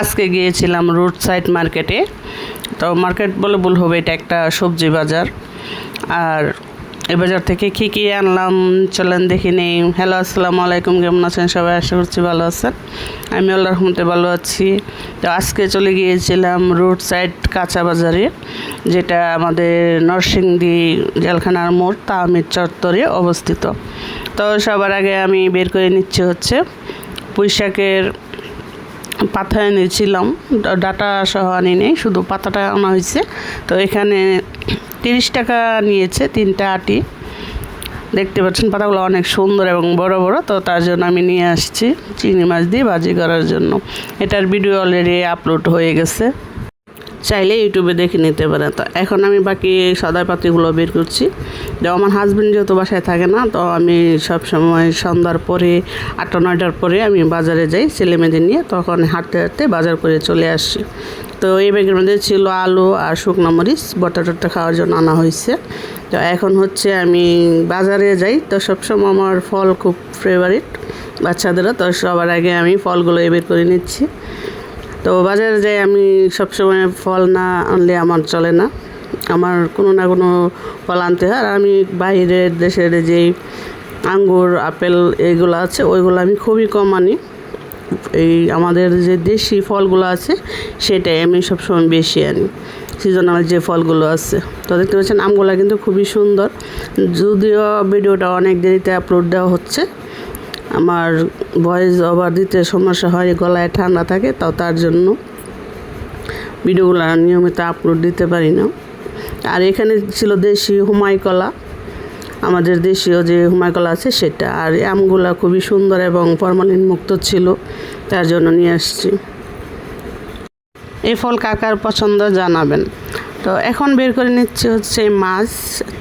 আজকে গিয়েছিলাম road side মার্কেটে তো মার্কেট বলে ভুল হবে, এটা একটা সবজি বাজার। আর এ বাজার থেকে কী কী আনলাম চলেন দেখি নেই। হ্যালো আসসালামু আলাইকুম, কেমন আছেন সবাই? আশা করছি ভালো আছেন। আমি আল্লাহ রহমতে ভালো আছি। তো আজকে চলে গিয়েছিলাম রোড সাইড কাঁচা বাজারে, যেটা আমাদের নরসিংদী জেলখানার মোড় তাহমিদ চত্বরে অবস্থিত। তো সবার আগে আমি বের করে নিচ্ছি হচ্ছে পুঁইশাকের পাতা এনেছিলাম। ডাটা সহ আনি নেই শুধু পাতাটা আনা হয়েছে। তো এখানে তিরিশ টাকা নিয়েছে তিনটা আটি। দেখতে পাচ্ছেন, পাতাগুলো অনেক সুন্দর এবং বড় বড়, তো তার জন্য আমি নিয়ে আসছি। চিংড়ি মাছ দিয়ে ভাজি করার জন্য। এটার ভিডিও অলরেডি আপলোড হয়ে গেছে। চাইলে ইউটিউবে দেখে নিতে পারেন। তো এখন আমি বাকি সদাই পাতিগুলো বের করছি। তো আমার হাজবেন্ড যেহেতু বাসায় থাকে না, তো আমি সব সময় সন্ধ্যার পরে আটটা, নয়টার পরে আমি বাজারে যাই ছেলে মেয়েদের নিয়ে তখন হাঁটতে হাঁটতে বাজার করে চলে আসি। তো এই ব্যাগের মধ্যে ছিল আলু আর শুকনো মরিচ, বটা টটা খাওয়ার জন্য আনা হয়েছে। তো এখন হচ্ছে আমি বাজারে যাই। তো সবসময় আমার ফল খুব ফেভারিট বাচ্চাদেরও। তো সবার আগে আমি ফলগুলো বের করে নিচ্ছি। তো বাজারে যাই আমি সবসময় ফল না আনলে আমার চলে না। আমার কোনো না কোনো ফল আনতে হয়। আর আমি বাইরের দেশের যেই আঙ্গুর, আপেল এইগুলো আছে, ওইগুলো আমি খুবই কম আনি। এই আমাদের যে দেশি ফলগুলো আছে, সেটাই আমি সবসময় বেশি আনি। সিজনাল যে ফলগুলো আছে। তো দেখতে পাচ্ছেন আমগুলো কিন্তু খুবই সুন্দর। যদিও ভিডিওটা অনেক দেরিতে আপলোড দেওয়া হচ্ছে আমার ভয়েস ওভার দিতে সমস্যা হয়, গলায় ঠান্ডা থাকে, তাও তার জন্য ভিডিওগুলো নিয়মিত আপলোড দিতে পারি না। আর এখানে ছিল দেশি হুমাই কলা আমাদের দেশীয় যে হুমাই কলা আছে সেটা। আর আমগুলো খুবই সুন্দর এবং ফরমালিন মুক্ত ছিল, তার জন্য নিয়ে আসছি। এই ফল কাকার পছন্দ জানাবেন। তো এখন বের করে নিচ্ছি হচ্ছে মাছ।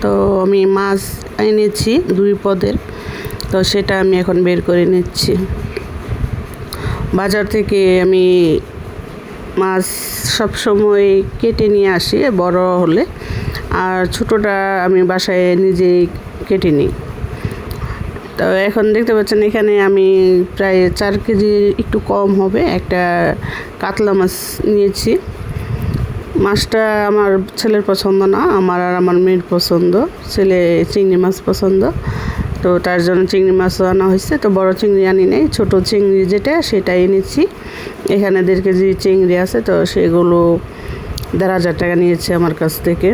তো আমি মাছ এনেছি দুই পদের। তো সেটা আমি এখন বের করে নিচ্ছি। বাজার থেকে আমি মাছ সবসময় কেটে নিয়ে আসি, বড় হলে। আর ছোটোটা আমি বাসায় নিজেই কেটে নিই। তো এখন দেখতে পাচ্ছেন, এখানে আমি প্রায় চার কেজি একটু কম হবে, একটা কাতলা মাছ নিয়েছি। মাছটা আমার ছেলের পছন্দ না, আমার আর আমার মেয়ের পছন্দ। ছেলে চিংড়ি মাছ পছন্দ। তো তার জন্য চিংড়ি মাছও আনা হয়েছে। তো বড় চিংড়ি আনি নেই, ছোটো চিংড়ি যেটা সেটাই এনেছি। এখানে দেড় কেজি চিংড়ি আছে, তো সেগুলো দেড় হাজার টাকা নিয়েছে আমার কাছ থেকে।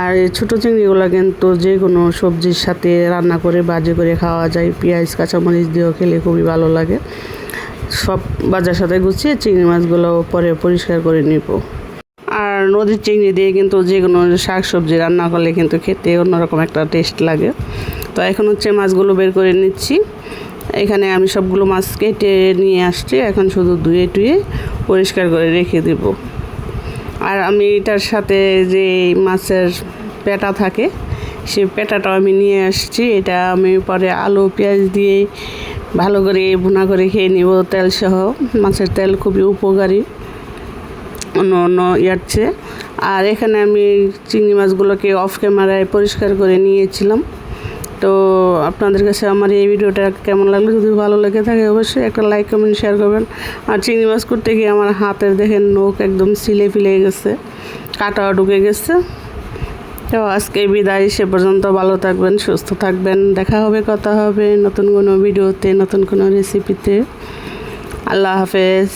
আর এই ছোটো চিংড়িগুলো কিন্তু যে কোনো সবজির সাথে রান্না করে, বাজে করে খাওয়া যায়। পেঁয়াজ, কাঁচামরিচ দিয়েও খেলে খুবই ভালো লাগে। সব বাজার সাথে গুছিয়ে চিংড়ি মাছগুলো পরে পরিষ্কার করে নিব। আর নদীর চিংড়ি দিয়ে কিন্তু যে কোনো শাক সবজি রান্না করলে কিন্তু খেতে অন্যরকম একটা টেস্ট লাগে। তো এখন হচ্ছে মাছগুলো বের করে নিচ্ছি। এখানে আমি সবগুলো মাছ কেটে নিয়ে আসছি, এখন শুধু ধুয়ে টুয়ে পরিষ্কার করে রেখে দেব। আর আমি এটার সাথে যে মাছের পেটা থাকে সেই পেটাটাও আমি নিয়ে আসছি। এটা আমি পরে আলু, পেঁয়াজ দিয়ে ভালো করে ভুনা করে খেয়ে নিব। তেল সহ, মাছের তেল খুবই উপকারী। অন্য অন্য ইয়ার চেয়ে। আর এখানে আমি চিংড়ি মাছগুলোকে অফ ক্যামেরায় পরিষ্কার করে নিয়েছিলাম। তো আপনাদের কাছে আমার এই ভিডিওটা কেমন লাগল? যদি ভালো লেগে থাকে অবশ্যই একটা লাইক কমেন্ট শেয়ার করবেন। আর চিংড়ি মাছ করতে গিয়ে আমার হাতের দেখেন নখ একদম সিলে ফিলে গেছে, কাটাও ঢুকে গেছে। তো আজকে বিদায়, সে পর্যন্ত ভালো থাকবেন, সুস্থ থাকবেন। দেখা হবে, কথা হবে নতুন কোনো ভিডিওতে, নতুন কোনো রেসিপিতে আল্লাহ হাফেজ।